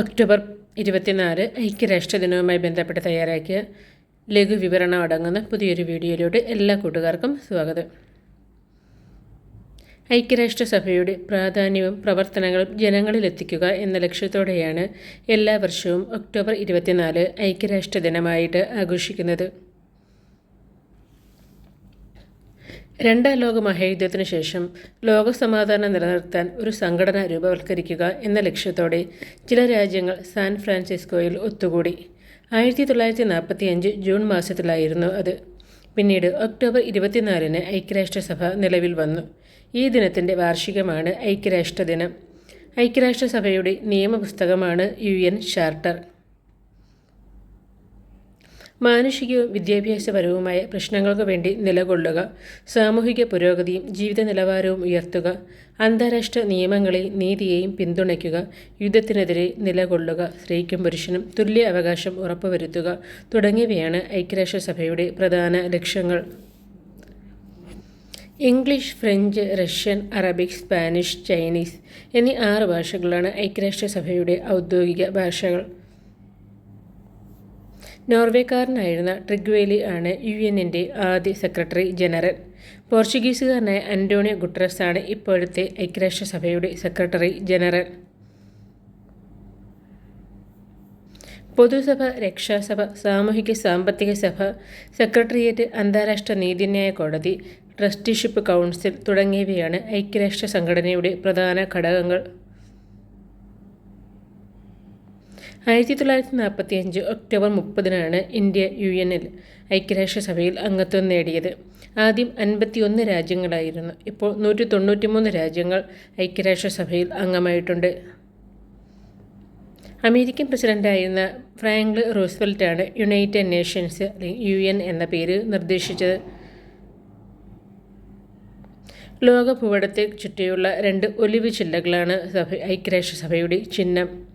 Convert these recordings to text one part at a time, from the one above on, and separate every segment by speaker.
Speaker 1: October ഇരുപത്തിനാല് ഐക്യരാഷ്ട്ര ദിനവുമായി ബന്ധപ്പെട്ട് തയ്യാറാക്കിയ ലഘു വിവരണം അടങ്ങുന്ന പുതിയൊരു വീഡിയോയിലൂടെ എല്ലാ കൂട്ടുകാർക്കും സ്വാഗതം. ഐക്യരാഷ്ട്രസഭയുടെ പ്രാധാന്യവും പ്രവർത്തനങ്ങളും ജനങ്ങളിലെത്തിക്കുക എന്ന ലക്ഷ്യത്തോടെയാണ് എല്ലാ വർഷവും ഒക്ടോബർ ഇരുപത്തിനാല് ഐക്യരാഷ്ട്ര ദിനമായിട്ട് ആഘോഷിക്കുന്നത്. രണ്ടാം ലോക മഹായുദ്ധത്തിനു ശേഷം ലോകസമാധാനം നിലനിർത്താൻ ഒരു സംഘടന രൂപവത്കരിക്കുക എന്ന ലക്ഷ്യത്തോടെ ചില രാജ്യങ്ങൾ സാൻ ഫ്രാൻസിസ്കോയിൽ ഒത്തുകൂടി. ആയിരത്തി തൊള്ളായിരത്തി നാൽപ്പത്തി അഞ്ച് ജൂൺ മാസത്തിലായിരുന്നു അത്. പിന്നീട് ഒക്ടോബർ ഇരുപത്തിനാലിന് ഐക്യരാഷ്ട്രസഭ നിലവിൽ വന്നു. ഈ ദിനത്തിന്റെ വാർഷികമാണ് ഐക്യരാഷ്ട്ര ദിനം ഐക്യരാഷ്ട്രസഭയുടെ നിയമപുസ്തകമാണ് യു എൻ ചാർട്ടർ. മാനുഷികവും വിദ്യാഭ്യാസപരവുമായ പ്രശ്നങ്ങൾക്ക് വേണ്ടി നിലകൊള്ളുക. സാമൂഹിക പുരോഗതിയും ജീവിത നിലവാരവും ഉയർത്തുക. അന്താരാഷ്ട്ര നിയമങ്ങളെയും നീതിയെയും പിന്തുണയ്ക്കുക. യുദ്ധത്തിനെതിരെ നിലകൊള്ളുക. സ്ത്രീക്കും പുരുഷനും തുല്യ അവകാശം ഉറപ്പുവരുത്തുക. തുടങ്ങിയവയാണ് ഐക്യരാഷ്ട്രസഭയുടെ പ്രധാന ലക്ഷ്യങ്ങൾ. English French Russian Arabic Spanish Chinese എന്നീ ആറ് ഭാഷകളാണ് ഐക്യരാഷ്ട്രസഭയുടെ ഔദ്യോഗിക ഭാഷകൾ. നോർവേക്കാരനായിരുന്ന ട്രിഗ്വേലി ആണ് യു എന്നിന്റെ ആദ്യ സെക്രട്ടറി ജനറൽ. പോർച്ചുഗീസുകാരനായ അന്റോണിയോ ഗുട്രസ് ആണ് ഇപ്പോഴത്തെ ഐക്യരാഷ്ട്രസഭയുടെ സെക്രട്ടറി ജനറൽ. പൊതുസഭ രക്ഷാസഭ സാമൂഹിക സാമ്പത്തിക സഭ സെക്രട്ടേറിയറ്റ് അന്താരാഷ്ട്ര നീതിന്യായ കോടതി ട്രസ്റ്റിഷിപ്പ് കൗൺസിൽ തുടങ്ങിയവയാണ് ഐക്യരാഷ്ട്ര സംഘടനയുടെ പ്രധാന ഘടകങ്ങൾ. ആയിരത്തി തൊള്ളായിരത്തി നാൽപ്പത്തി അഞ്ച് ഒക്ടോബർ മുപ്പതിനാണ് ഇന്ത്യ യു എനിൽ ഐക്യരാഷ്ട്രസഭയിൽ അംഗത്വം നേടിയത്. ആദ്യം അൻപത്തിയൊന്ന് രാജ്യങ്ങളായിരുന്നു. ഇപ്പോൾ നൂറ്റി തൊണ്ണൂറ്റിമൂന്ന് രാജ്യങ്ങൾ ഐക്യരാഷ്ട്രസഭയിൽ അംഗമായിട്ടുണ്ട്. അമേരിക്കൻ പ്രസിഡന്റായിരുന്ന ഫ്രാങ്ക്ലി റോസ്വെൽറ്റാണ് യുണൈറ്റഡ് നേഷൻസ് അല്ലെങ്കിൽ യു എൻ എന്ന പേര് നിർദ്ദേശിച്ചത്. ലോക ഭൂപടത്തെ ചുറ്റിയുള്ള രണ്ട് ഒലിവ് ചില്ലകളാണ് സഭ ഐക്യരാഷ്ട്രസഭയുടെ ചിഹ്നം.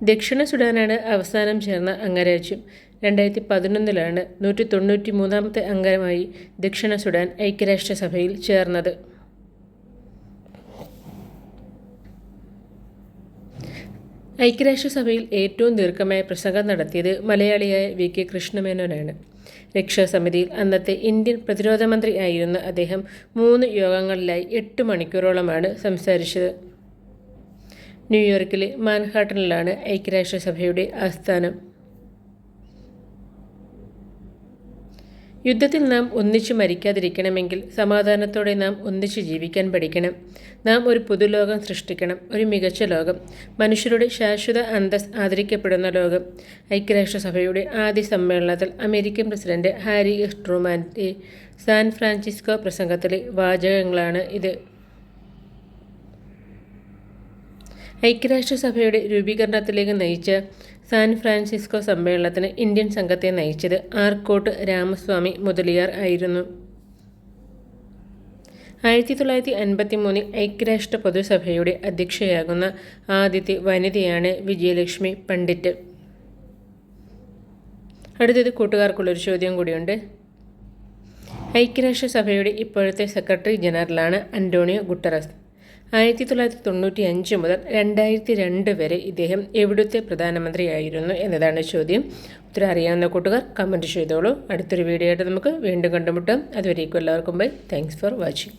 Speaker 1: ദക്ഷിണ സുഡാനാണ് അവസാനം ചേർന്ന അംഗരാജ്യം. രണ്ടായിരത്തി പതിനൊന്നിലാണ് നൂറ്റി തൊണ്ണൂറ്റി മൂന്നാമത്തെ അംഗമായി ദക്ഷിണ സുഡാൻ ഐക്യരാഷ്ട്രസഭയിൽ ചേർന്നത്. ഐക്യരാഷ്ട്രസഭയിൽ ഏറ്റവും ദീർഘമായ പ്രസംഗം നടത്തിയത് മലയാളിയായ വി കെ കൃഷ്ണമേനോനാണ്. രക്ഷാസമിതിയിൽ അന്നത്തെ ഇന്ത്യൻ പ്രതിരോധ മന്ത്രി ആയിരുന്ന അദ്ദേഹം മൂന്ന് യോഗങ്ങളിലായി എട്ട് മണിക്കൂറോളമാണ് സംസാരിച്ചത്. ന്യൂയോർക്കിലെ മാൻഹാട്ടനിലാണ് ഐക്യരാഷ്ട്രസഭയുടെ ആസ്ഥാനം. യുദ്ധത്തിൽ നാം ഒന്നിച്ചു മരിക്കാതിരിക്കണമെങ്കിൽ സമാധാനത്തോടെ നാം ഒന്നിച്ചു ജീവിക്കാൻ പഠിക്കണം. നാം ഒരു പുതുലോകം സൃഷ്ടിക്കണം ഒരു മികച്ച ലോകം. മനുഷ്യരുടെ ശാശ്വത അന്തസ് ആദരിക്കപ്പെടുന്ന ലോകം. ഐക്യരാഷ്ട്രസഭയുടെ ആദ്യ സമ്മേളനത്തിൽ അമേരിക്കൻ പ്രസിഡന്റ് ഹാരി എസ് ട്രൂമാന്റെ സാൻ ഫ്രാൻസിസ്കോ പ്രസംഗത്തിലെ വാചകങ്ങളാണ് ഇത്. ഐക്യരാഷ്ട്രസഭയുടെ രൂപീകരണത്തിലേക്ക് നയിച്ച സാൻ ഫ്രാൻസിസ്കോ സമ്മേളനത്തിന് ഇന്ത്യൻ സംഘത്തെ നയിച്ചത് ആർക്കോട്ട് രാമസ്വാമി മുതലിയാർ ആയിരുന്നു. ആയിരത്തി തൊള്ളായിരത്തി അൻപത്തി മൂന്നിൽ ഐക്യരാഷ്ട്ര പൊതുസഭയുടെ അധ്യക്ഷയാകുന്ന ആദ്യത്തെ വനിതയാണ് വിജയലക്ഷ്മി പണ്ഡിറ്റ്. അടുത്തത് കൂട്ടുകാർക്കുള്ളൊരു ചോദ്യം കൂടിയുണ്ട്. ഐക്യരാഷ്ട്രസഭയുടെ ഇപ്പോഴത്തെ സെക്രട്ടറി ജനറലാണ് അന്റോണിയോ ഗുട്ടറസ്. ആയിരത്തി തൊള്ളായിരത്തി തൊണ്ണൂറ്റി അഞ്ച് മുതൽ രണ്ടായിരത്തി രണ്ട് വരെ ഇദ്ദേഹം എവിടുത്തെ പ്രധാനമന്ത്രിയായിരുന്നു എന്നതാണ് ചോദ്യം. ഉത്തരം അറിയാവുന്ന കൂട്ടുകാർ കമന്റ് ചെയ്തോളൂ. അടുത്തൊരു വീഡിയോ ആയിട്ട് നമുക്ക് വീണ്ടും കണ്ടുമുട്ടാം. അതുവരേക്കും എല്ലാവർക്കും ബൈ താങ്ക്സ് ഫോർ വാച്ചിങ്